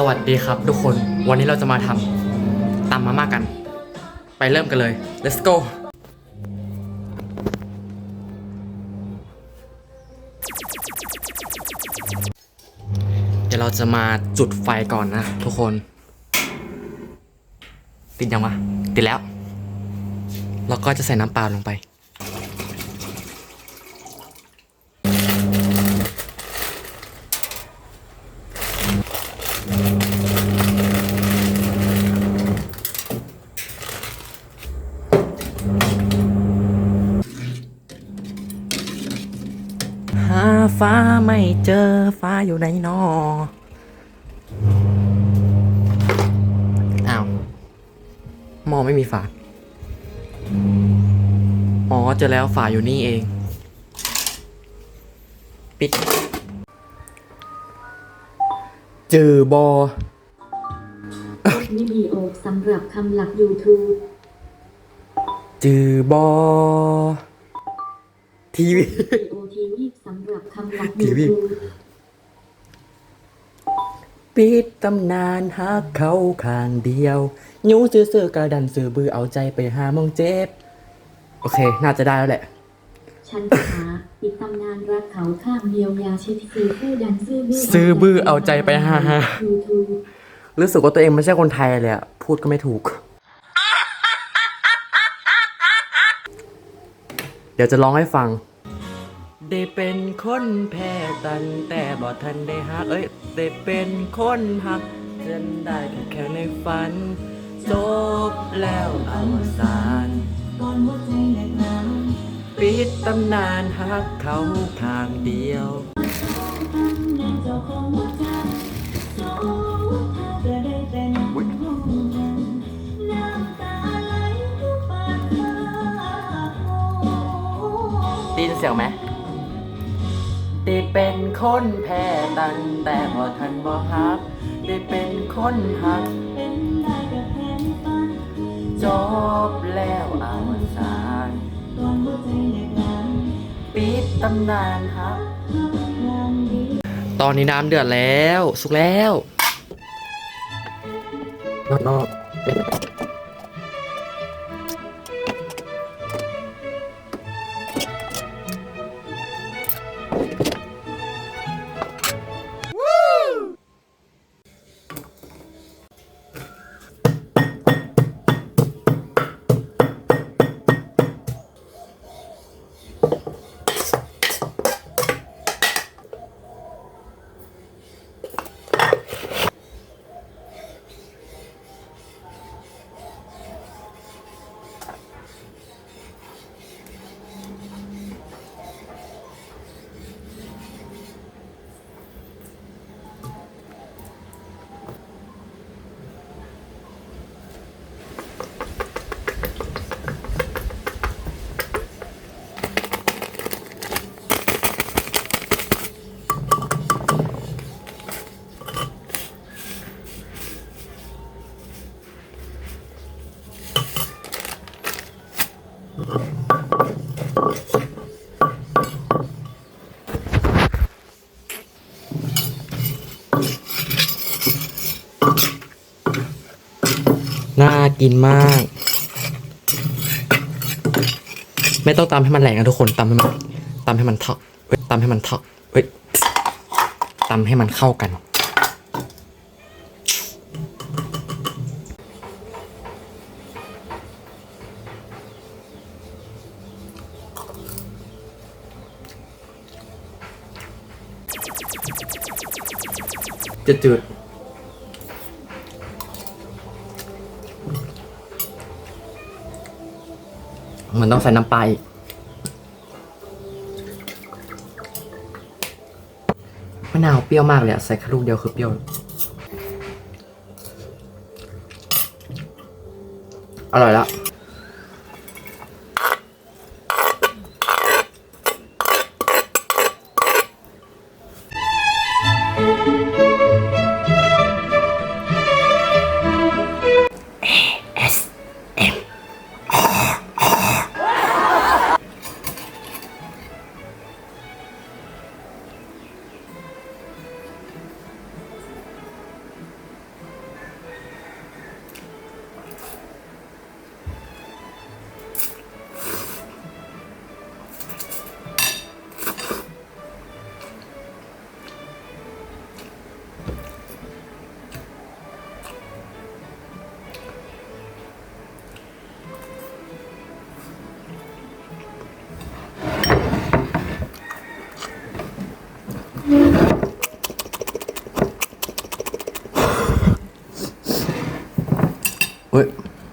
สวัสดีครับทุกคน วันนี้เราจะมาทำตำมาม่ากัน ไปเริ่มกันเลย let's go เดี๋ยวเราจะมาจุดไฟก่อนนะทุกคน ติดยังวะติดแล้วแล้วก็จะใส่น้ำเปล่าลงไป หา ฟ้าไม่เจอฟ้าอยู่ในนออ้าวมองไม่มีฝาอ๋อเจอแล้วฝาอยู่นี่เอง ปิดจือบอวิดีโอสำหรับคำหลัก YouTube จือบอทีวี วิดีโอทีวี สำหรับคำหลักทีวี YouTube ปิดตำนานหักเขาข้างเดียวยูซื้อเสือกระดันซื้อบือเอาใจไปหามองเจ็บ โอเค น่าจะได้แล้วแหละ ฉันหาปิดตำนานรักเขาข้างเดียวยาชิดซื้อผู้ดันซื้อบื้อซื้อบื้อเอาใจไปหายูทูบรู้สึกว่าตัวเองไม่ใช่คนไทยเลยอะพูดก็ไม่ถูก เดี๋ยวจะร้องให้ฟัง ได้เป็นคนแพ้ตันแต่บ่ทันได้ฮักเอ้ยได้เป็นคนฮักจนได้แค่แค่ในฝัน จบแล้วอวสานปิดตำนานฮักเขาทางเดียวได้ยินเสียงไหม ได้เป็นคนแพ้ตันแต่พอทันบ่ฮัก ได้เป็นคนฮัก จบแล้วอวสานปิดตำนานฮัก ตอนนี้น้ำเดือดแล้ว สุกแล้ว นอนน น่ากินมาก ไม่ต้องตำให้มันแหลกนะทุกคนตำให้มันตำให้มันเทาะเฮ้ยตำให้มันเทาะเฮ้ยตำให้มันเข้ากัน จะจืดมันต้องใส่น้ำปลาอีกมะนาวเปรี้ยวมากเลยอะใส่แค่ลูกเดียวคือเปรี้ยว อร่อยแล้ว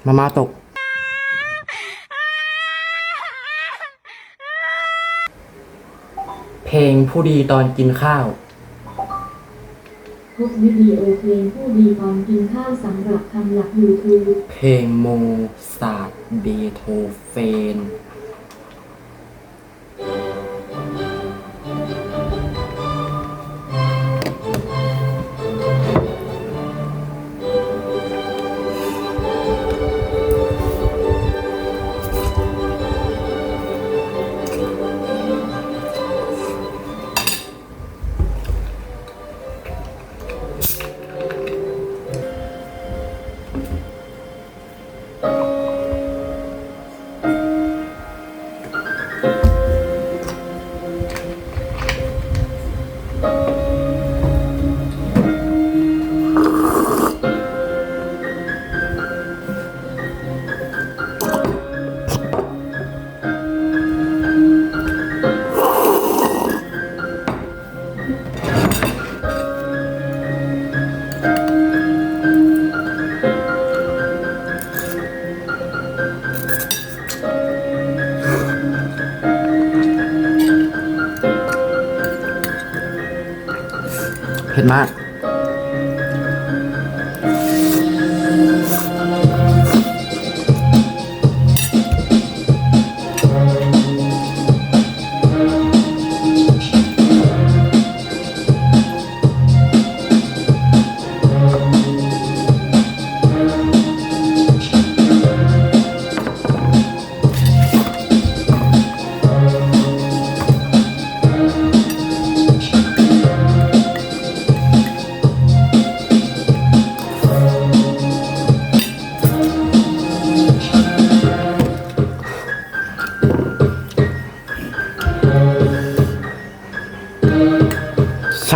มาม่าตก เพลงผู้ดีตอนกินข้าว พบวิดีโอเพลงผู้ดีตอนกินข้าวสำหรับทำหลัก YouTube เพลงโมซาร์ทเบโธเฟน เ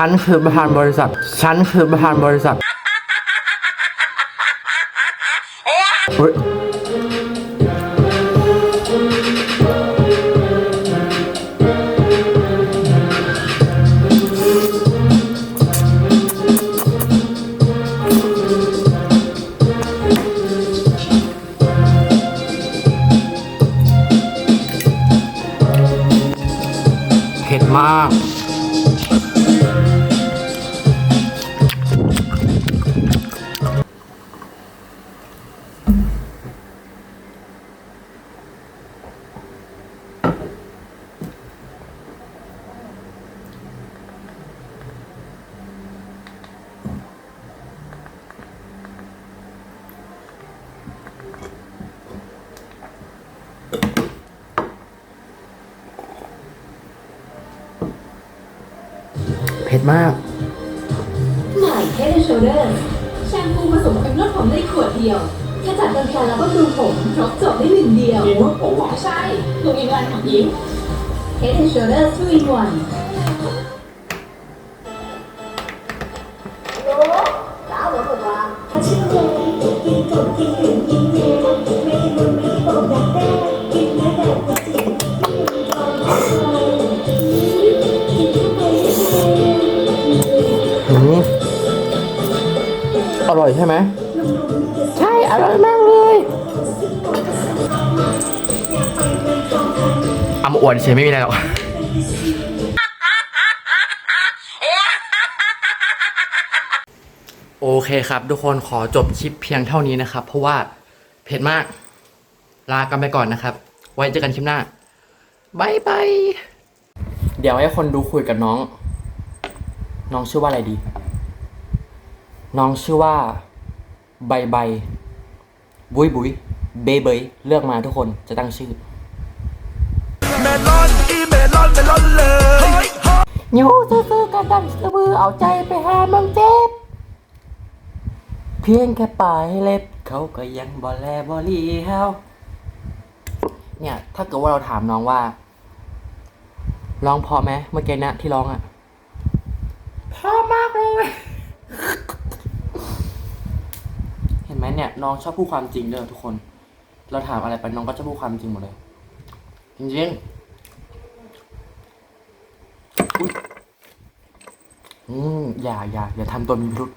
ฉันคือประธานบริษัท ฉันคือประธานบริษัท เผ็ดมาก ใหม่ Head and Shoulders แชมพูผสมกับนวดผมในขวดเดียวขจัดรังแคแล้วก็ดูผมครบจบได้หนึ่งเดียวมีนวดผมเหรอใช่ถูกอีกวันของหญิง Head and Shoulders 2 in 1อื อร่อยใช่ไหมใช่อร่อยมากเลยเอามาอวดเฉยไม่มีอะไรหรอกโอเคครับ ทุกคนขอจบคลิปเพียงเท่านี้นะครับ เพราะว่าเผ็ดมาก ลากันไปก่อนนะครับ ไว้เจอกันคลิปหน้าบายบายเดี๋ยวให้คนดูคุยกับน้อง น้องชื่อว่าอะไรดี น้องชื่อว่าใบใบ บุยบุยเบยเบยเลือกมาทุกคนจะตั้งชื่อเมลอนอีเมลอนเมลอนเลยอยู่ซื่อๆกันดันสะบือเอาใจไปหาเมืองเจ็บ เพียงแค่ปลายเล็บเขาก็ยังบอแลบอลีเฮาเนี่ย ถ้าเกิดว่าเราถามน้องว่า ร้องเพอไหมเมื่อกี้เนะที่ร้องอะ่ะเพอมากเลย เนี่ยน้องชอบพูดความจริงเด้อทุกคน เราถามอะไรไปน้องก็จะพูดความจริงหมดเลย จริงๆอืมอย่าอย่าอย่าทำตัวมีพิรุษ